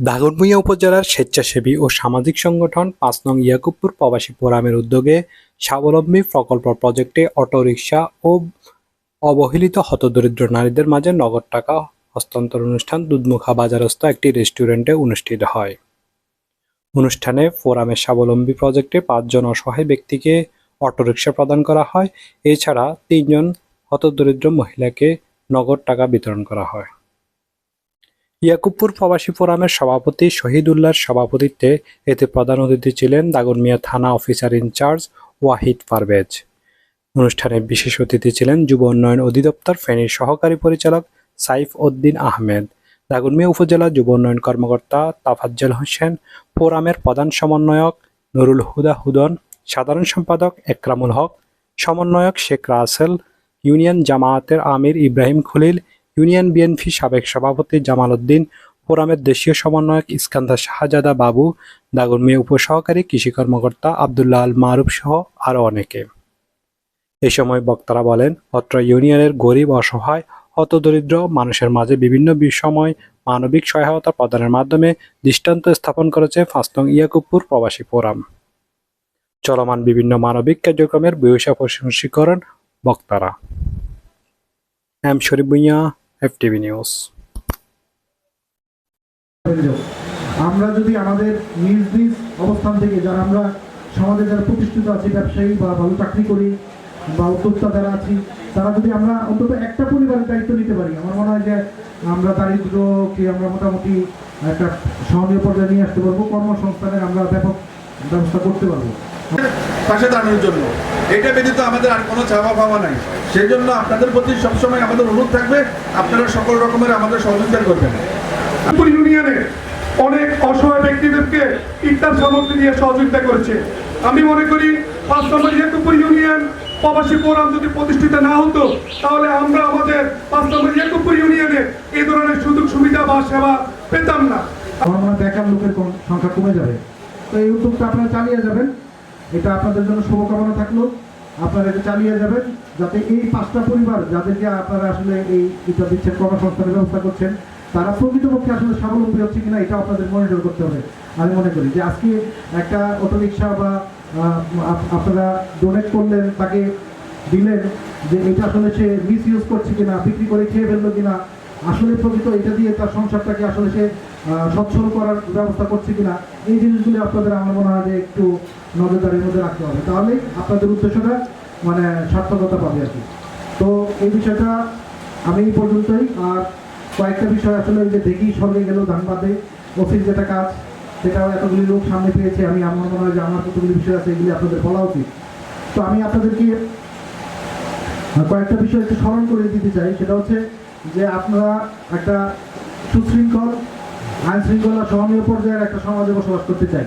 দাগনভূঞা উপজেলার স্বেচ্ছাসেবী ও সামাজিক সংগঠন পাঁচ নং ইয়াকুবপুর প্রবাসী ফোরামের উদ্যোগে স্বাবলম্বী প্রকল্প প্রজেক্টে অটোরিকশা ও অবহেলিত হতদরিদ্র নারীদের মাঝে নগদ টাকা হস্তান্তর অনুষ্ঠান দুধমুখা বাজারস্থ একটি রেস্টুরেন্টে অনুষ্ঠিত হয়। অনুষ্ঠানে ফোরামের স্বাবলম্বী প্রজেক্টে পাঁচজন অসহায় ব্যক্তিকে অটোরিকশা প্রদান করা হয়। এছাড়া তিনজন হতদরিদ্র মহিলাকে নগদ টাকা বিতরণ করা হয়। ইয়াকুবপুর প্রবাসী ফোরামের সভাপতি শহীদুল্লাহর সভাপতিত্বে এতে প্রধান অতিথি ছিলেন দাগনমিয়া থানা অফিসার ইনচার্জ ওয়াহিদ পারভেজ। অনুষ্ঠানে বিশেষ অতিথি ছিলেন যুব উন্নয়ন অধিদপ্তর ফেনীর সহকারী পরিচালক সাইফ উদ্দিন আহমেদ। দাগনমিয়া উপজেলা যুব উন্নয়ন কর্মকর্তা তাফাজ্জল হোসেন, ফোরামের প্রধান সমন্বয়ক নুরুল হুদা হুদন, সাধারণ সম্পাদক একরামুল হক, সমন্বয়ক শেখ রাসেল, ইউনিয়ন জামায়াতের আমির ইব্রাহিম খলিল ইউনিয়ন বিএনপি সাবেক সভাপতি জামাল উদ্দিন ফোরামের দেশীয় সমন্বয়ক ইস্কান্দার শাহজাদা বাবু দাগনমিয়া উপসহকারী কৃষি কর্মকর্তা আবদুল্লাহ আল মারুফ সহ আরও অনেকে। এ সময় বক্তারা বলেন, অত্র ইউনিয়নের গরিব, অসহায় হতদরিদ্র মানুষের মাঝে বিভিন্ন বিষময় মানবিক সহায়তা প্রদানের মাধ্যমে দৃষ্টান্ত স্থাপন করেছে ফাস্তং ইয়াকুবপুর প্রবাসী ফোরাম। চলমান বিভিন্ন মানবিক কার্যক্রমের বৈশা প্রশংসী করেন বক্তারা। M Sharif Bhuiyan FTV news আমরা যদি আমাদের নিজ নিজ অবস্থান থেকে যারা আমরা সমাজে যারা প্রতিষ্ঠিত আছি, ব্যবসায়ী বা ভালো চাকরি করি বা উদ্যোক্তা যারা আছি, তারা যদি আমরা অন্তত একটা পরিবারের দায়িত্ব নিতে পারি, আমার মনে হয় যে আমরা দারিদ্রকে আমরা মোটামুটি একটা সহনীয় পর্যায়ে নিয়ে আসতে পারব। কর্মসংস্থানের আমরা ব্যাপক ব্যবস্থা করতে পারব। পাশে দাঁড়ানোর জন্য। এটা ব্যতীত আমাদের আর কোনো চাওয়া পাওয়া নাই। সেই জন্য আপনাদের প্রতি সবসময় আমাদের অনুরোধ থাকবে আপনারা সকল রকমের আমাদের সহযোগিতা করবেন। ইউনিয়নে অনেক অসহায় ব্যক্তিদেরকে ইফতার সামগ্রী দিয়ে সহযোগিতা করেছে। আমি মনে করি পাঁচ নম্বর ইয়াকুবপুর ইউনিয়ন প্রবাসী ফোরাম যদি প্রতিষ্ঠিত না হতো তাহলে আমরা আমাদের পাঁচ নম্বর ইয়াকুবপুর ইউনিয়নে এই ধরনের সুযোগ সুবিধা বা সেবা পেতাম না। আমার বেকার লোকের সংখ্যা কমে যাবে। তো এই উদ্যোগটা আপনারা চালিয়ে যাবেন। এটা আপনাদের জন্য শুভকামনা থাকল। আপনারা এটা চালিয়ে যাবেন যাতে এই পাঁচটা পরিবার যাদেরকে আপনারা আসলে এই এটা দিচ্ছেন, কর্মসংস্থানের ব্যবস্থা করছেন, তারা প্রকৃতপক্ষে আসলে স্বাবলম্বী হচ্ছে কিনা এটা আপনাদের মনিটর করতে হবে। আমি মনে করি যে আজকে একটা অটোরিকশা বা আপনারা ডোনেট করলেন, তাকে দিলেন যে এটা আসলে সে মিস ইউজ করছে কিনা, বিক্রি করে খেয়ে ফেলল কিনা আসলে প্রকৃত এটা দিয়ে তার সংসারটাকে আসলে সে সচ্ছল করার ব্যবস্থা করছে কিনা, এই জিনিসগুলি আপনাদের আমার মনে হয় যে একটু নজরদারির মধ্যে রাখতে হবে। তাহলেই আপনাদের উদ্দেশ্যটা মানে সার্থকতা পাবে আর কি। তো এই বিষয়টা আমি এই পর্যন্তই। আর কয়েকটা বিষয় আসলে যে দেখি, সঙ্গে গেল ধানবাদে অফিস যেটা কাজ, সেটাও এতগুলি লোক সামনে পেয়েছে। আমি, আমার মনে হয় যে আমার কতগুলি বিষয় আছে, এগুলি আপনাদের বলা উচিত। তো আমি আপনাদেরকে কয়েকটা বিষয় একটু স্মরণ করে দিতে চাই। সেটা হচ্ছে যে আপনারা একটা সুশৃঙ্খল আইন শৃঙ্খলা সহনীয় পর্যায়ের একটা সমাজে বসবাস করতে চাই।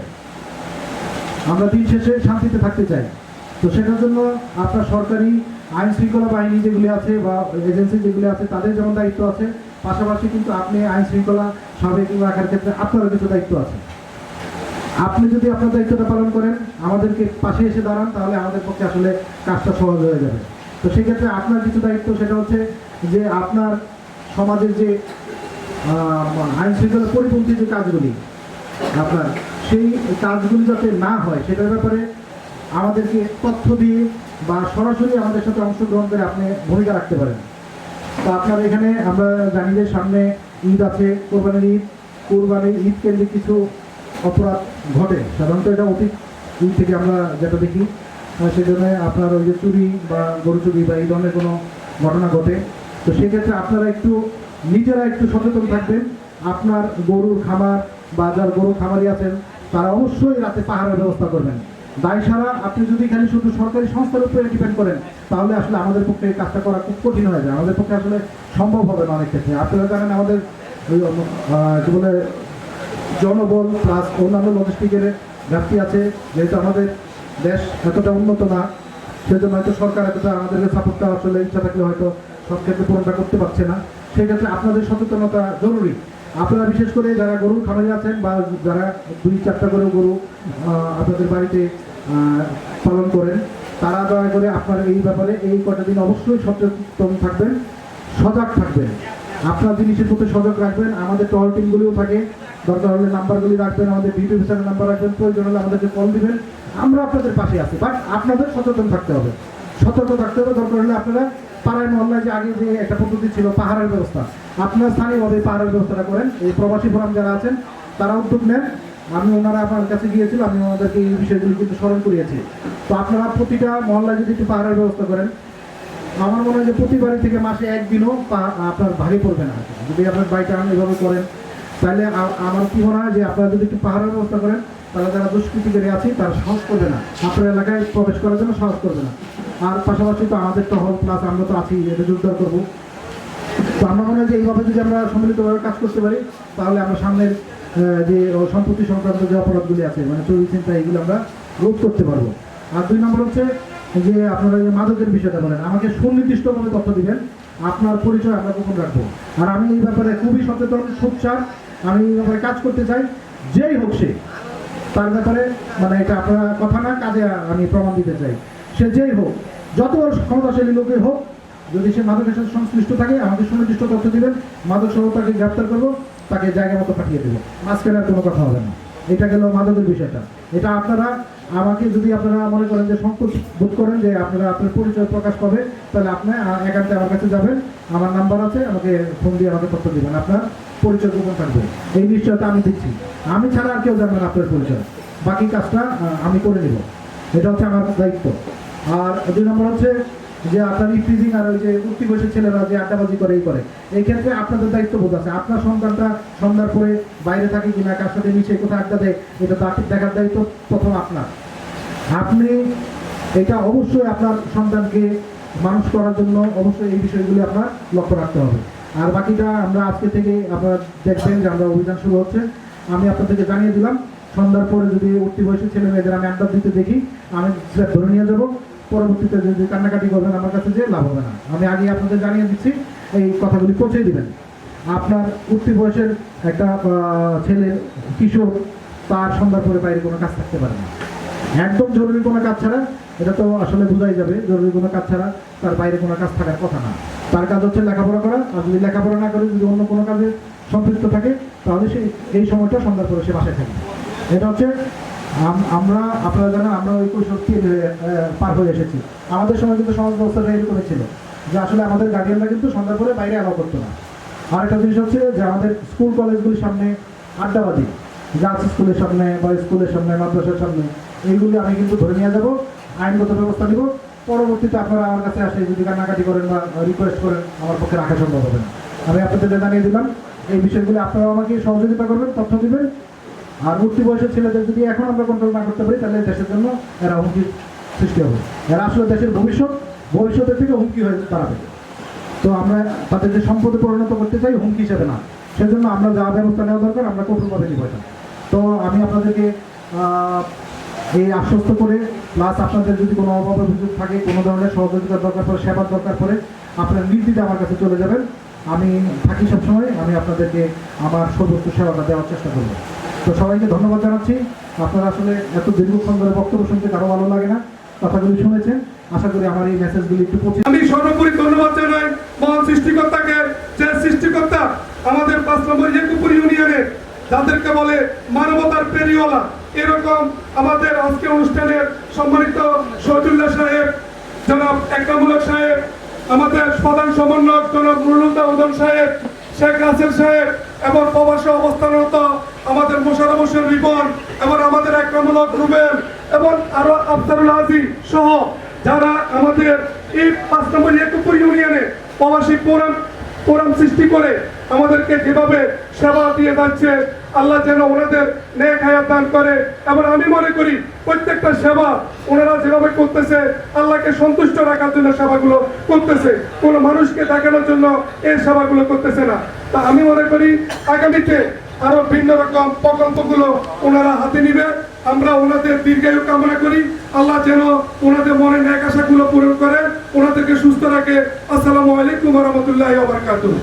আমরা দিন শেষে শান্তিতে থাকতে চাই। তো সেটার জন্য আপনার সরকারি আইন শৃঙ্খলা বাহিনী যেগুলি আছে বা এজেন্সি যেগুলি আছে, তাদের যেমন দায়িত্ব আছে, পাশাপাশি কিন্তু আপনি আইন শৃঙ্খলা সাবেক রাখার ক্ষেত্রে আপনারও কিছু দায়িত্ব আছে। আপনি যদি আপনার দায়িত্বটা পালন করেন, আমাদেরকে পাশে এসে দাঁড়ান, তাহলে আমাদের পক্ষে আসলে কাজটা সহজ হয়ে যাবে। তো সেক্ষেত্রে আপনার কিছু দায়িত্ব, সেটা হচ্ছে যে আপনার সমাজের যে আইন শৃঙ্খলা পরিপন্থী যে কাজগুলি আপনার, সেই কাজগুলি যাতে না হয়, সেটার ব্যাপারে আমাদেরকে তথ্য দিয়ে বা সরাসরি আমাদের সাথে অংশগ্রহণ করে আপনি ভূমিকা রাখতে পারেন। তো আপনার এখানে আমরা জানি যে সামনে ঈদ আছে, কোরবানির ঈদ। কোরবানির ঈদ কেন্দ্রিক কিছু অপরাধ ঘটে। সাধারণত এটা অতীত ঈদ থেকে আমরা যেটা দেখি। সেজন্য আপনার ওই যে চুরি বা গরু চুরি বা এই ধরনের কোনো ঘটনা ঘটে। তো সেক্ষেত্রে আপনারা একটু নিজেরা একটু সচেতন থাকবেন। আপনার গরুর খামার বা যার গরু খামারি আছেন, তারা অবশ্যই রাতে পাহাড়ের ব্যবস্থা করবেন। দায় সারা আপনি যদি খালি শুধু সরকারি সংস্থার উপরে ডিপেন্ড করেন, তাহলে আসলে আমাদের পক্ষে কাজটা করা খুব কঠিন হয়ে যায়। আমাদের পক্ষে আসলে সম্ভব হবে না অনেক ক্ষেত্রে। আপনারা জানেন আমাদের কি বলে, জনবল প্লাস অন্যান্য লজিস্টিকের ঘাটতি আছে। যেহেতু আমাদের দেশ এতটা উন্নত না, সেজন্য হয়তো সরকার এতটা আমাদেরকে সাপোর্টটা আসলে ইচ্ছা থাকলে হয়তো সব ক্ষেত্রে পূরণটা করতে পারছে না। সেই ক্ষেত্রে আপনাদের সচেতনতা জরুরি। আপনারা বিশেষ করে যারা গরু খামারি আছেন বা যারা দুই চারটা করে গরু আপনাদের বাড়িতে পালন করেন, তারা দয়া করে আপনারা এই ব্যাপারে এই কটা দিন অবশ্যই সচেতন থাকবেন, সজাগ থাকবেন। আপনার জিনিসের প্রতি সজাগ রাখবেন, আমাদের টল টিমগুলিও থাকে। দরকার হলে নাম্বারগুলি রাখবেন, আমাদের ভিডিও অফিসারের নাম্বার রাখবেন, প্রয়োজন হলে আমাদেরকে কল দিবেন। আমরা আপনাদের পাশে আছি বাট আপনাদের সচেতন থাকতে হবে। সতর্ক থাকতে হবে, দরকার হলে আপনারা পাড়ায় মহল্লায় যে আগে যে একটা পদ্ধতি ছিল, পাহাড়ের ব্যবস্থা। আপনারা স্থানীয়ভাবে পাহাড়ের ব্যবস্থাটা করেন। এই প্রবাসী ফোরাম যারা আছেন, তারা উদ্যোগ নেন। আমি ওনারা আপনার কাছে গিয়েছিলাম আমি ওনাদেরকে এই বিষয়গুলি কিন্তু স্মরণ করিয়েছি। তো আপনারা প্রতিটা মহল্লায় যদি একটু পাহাড়ের ব্যবস্থা করেন আমার মনে হয় যে প্রতি বাড়ি থেকে মাসে একদিনও আপনার ভাগে পড়বে না। যদি আপনার বাইকটা এভাবে করেন, তাহলে আমার কি মনে হয় যে আপনারা যদি একটু পাহাড়ের ব্যবস্থা করেন, তাহলে যারা দুষ্কৃতিকারী আছে, তারা সাহস করবে না। আপনার এলাকায় প্রবেশ করার জন্য সাহস করবে না। আর পাশাপাশি তো আমাদের তো হল প্লাস আমরা তো আছি, এটা জোরদার করব। তো আমার মনে হয় যে এইভাবে যদি আমরা সম্মিলিতভাবে কাজ করতে পারি, তাহলে আমরা সামনের যে সম্পত্তি সংক্রান্ত যে অপরাধগুলি আছে মানে চুরি চিন্তা এগুলো আমরা রোধ করতে পারব। আর দুই নম্বর হচ্ছে যে আপনারা যে মাদকের বিষয়টা বলেন, আমাকে সুনির্দিষ্ট সুনির্দিষ্টভাবে তথ্য দিবেন, আপনার পরিচয় আমরা গোপন রাখব। আর আমি এই ব্যাপারে খুবই সচেতন, সোচ্চার, আমি এই ব্যাপারে কাজ করতে চাই, যেই হোক সে। তার ব্যাপারে মানে এটা আপনার কথা না, কাজে আমি প্রমাণ দিতে চাই। সে যেই হোক, যত ক্ষমতাশালী লোকে হোক, যদি সে মাদকের সাথে সংশ্লিষ্ট থাকে, আমাকে সুনির্দিষ্ট তথ্য দিবেন মাদক সহ তাকে গ্রেপ্তার করব, তাকে জায়গা মতো পাঠিয়ে দেবো। মাঝখানে আর কোনো কথা হবে না। এটা গেল মাদকের বিষয়টা। এটা আপনারা আমাকে যদি আপনারা মনে করেন যে সংকোচ বোধ করেন যে আপনারা আপনার পরিচয় প্রকাশ পাবে, তাহলে আপনি একান্তে আমার কাছে যাবেন। আমার নাম্বার আছে, আমাকে ফোন দিয়ে আমাকে তথ্য দেবেন। আপনার পরিচয় গোপন থাকবে। এই নিশ্চয়তা আমি দিচ্ছি। আমি ছাড়া আর কেউ জানবে না আপনার পরিচয়। বাকি কাজটা আমি করে নেব। এটা হচ্ছে আমার দায়িত্ব। আর দুই নম্বর হচ্ছে যে আপনার ইফ্রিজিং আর ওই যে উঠতি বয়সের ছেলেরা যে আড্ডাবাজি করে করে। এই ক্ষেত্রে আপনাদের দায়িত্ব বোধ আছে। আপনার সন্তানটা সন্ধ্যার পরে বাইরে থাকে কিনা, কার সাথে মিশে, কোথায় আড্ডা দেয়, এটা দায়িত্ব- দেখার দায়িত্ব প্রথম আপনার। আপনি এটা অবশ্যই আপনার সন্তানকে মানুষ করার জন্য অবশ্যই এই বিষয়গুলি আপনার লক্ষ্য রাখতে হবে। আর বাকিটা আমরা আজকে থেকে আপনারা দেখবেন যে আমরা অভিযান শুরু হচ্ছে। আমি আপনাদেরকে জানিয়ে দিলাম, সন্ধ্যার পরে যদি উঠতি বয়সী ছেলে মেয়েদের আমি আড্ডা দিতে দেখি, আমি ধরে নিয়ে যাব। পরবর্তীতে যদি কান্নাকাটি করবেন আমার কাছে যে লাভ হবে না। আমি আগে আপনাদের জানিয়ে দিচ্ছি, এই কথাগুলি পৌঁছে দিবেন। আপনার উঠতি বয়সের একটা ছেলে, কিশোর, তার সন্ধ্যার পরে বাইরে কোনো কাজ থাকতে পারে না। একদম জরুরি কোনো কাজ ছাড়া, এটা তো আসলে বোঝাই যাবে, জরুরি কোনো কাজ ছাড়া তার বাইরে কোনো কাজ থাকার কথা না। তার কাজ হচ্ছে লেখাপড়া করা, আর যদি লেখাপড়া না করে যদি অন্য কোনো কাজে সম্পৃক্ত থাকে, তাহলে সে এই সময়টা সন্ধ্যার পরে সে বাসায় থাকে এটা হচ্ছে আমরা, আপনারা জানেন, আমরা ওই কৈশোরটি পার হয়ে এসেছি। আমাদের সময় কিন্তু সমাজ ব্যবস্থাটা এরকম ছিল, যে আসলে আমাদের গার্ডিয়ানরা কিন্তু সন্ধ্যার পরে বাইরে অ্যালাউ করতো না। আর একটা জিনিস হচ্ছে যে আমাদের স্কুল কলেজগুলির সামনে আড্ডাবাদী গার্লস স্কুলের সামনে বা স্কুলের সামনে, মাদ্রাসার সামনে, এইগুলি আমি কিন্তু ধরে নিয়ে যাব, আইনগত ব্যবস্থা নিব। পরবর্তীতে আপনারা আমার কাছে আসে, যদি কান্নাকাটি করেন বা রিকোয়েস্ট করেন, আমার পক্ষে রাখা সম্ভব হবে না। আমি আপনাদের জানিয়ে দিলাম, এই বিষয়গুলি আপনারা আমাকে সহযোগিতা করবেন, তথ্য দিবেন। আর উঠতি বয়সের ছেলেদের যদি এখন আমরা কন্ট্রোল না করতে পারি, তাহলে দেশের জন্য এরা হুমকির সৃষ্টি হবে। এরা আসলে দেশের ভবিষ্যৎ, ভবিষ্যতের থেকে হুমকি হয়ে দাঁড়াবে। তো আমরা তাদেরকে সম্পদে পরিণত করতে চাই, হুমকি হিসেবে না। সেজন্য আমরা যা ব্যবস্থা নেওয়া দরকার, আমরা কঠোরভাবে নিব এটা। তো আমি আপনাদেরকে এই আশ্বস্ত করে প্লাস আপনাদের যদি কোনো অভাব অভিযোগ থাকে, কোনো ধরনের সহযোগিতার দরকার পড়ে, সেবার দরকার পড়ে, আপনার নির্দিতে আমার কাছে চলে যাবেন। আমি থাকি সবসময়, আমি আপনাদেরকে আমার সর্বোচ্চ সেবাটা দেওয়ার চেষ্টা করব। তো সবাইকে ধন্যবাদ জানাচ্ছি। আপনারা আসলে এত দীর্ঘক্ষণ ধরে বক্তব্য শুনতে কারও ভালো লাগে না, কথাগুলি শুনেছেন। আশা করি আমার এই মেসেজগুলি একটু পৌঁছে আমি সর্বোপরি ধন্যবাদ জানাই মহান সৃষ্টিকর্তাকে, যে সৃষ্টিকর্তা আমাদের পাঁচ নম্বর ইয়েকুপুর ইউনিয়নে যাদেরকে বলে মানবতার পেরিওয়ালা এরকম আমাদের আজকে অনুষ্ঠানের সম্মানিত শহীদুল্লাহ সাহেব, জনাব একরামুলক সাহেব, আমাদের প্রধান সমন্বয়ক জনাব নুরুল্লাহ উদম সাহেব, শেখ রাসেল সাহেব এবং প্রবাসে অবস্থানরত আমাদের মোশারফ হোসেন রিপন এবং আমাদের একরামুলক রুবেল এবং আরও আফতারুল আজি সহ যারা আমাদের এই পাঁচ নম্বর একুপুর ইউনিয়নে প্রবাসী ফোরাম ফোরাম সৃষ্টি করে আমাদেরকে যেভাবে সেবা দিয়ে যাচ্ছে, আল্লাহ যেন ওনাদের নেক হায়াত দান করে। এবং আমি মনে করি প্রত্যেকটা সেবা ওনারা যেভাবে করতেছে, আল্লাহকে সন্তুষ্ট রাখার জন্য সেবাগুলো করতেছে। কোনো মানুষকে দেখানোর জন্য এই সেবাগুলো করতেছে না। তা আমি মনে করি আগামীতে আরও ভিন্ন রকম প্রকল্পগুলো ওনারা হাতে নিবে। আমরা ওনাদের দীর্ঘায়ু কামনা করি। আল্লাহ যেন ওনাদের মনে ন্যাক আশাগুলো পূরণ করে ওনাদেরকে সুস্থ রাখে। আসসালামু আলাইকুম রহমতুল্লাহ বারকাতুহ।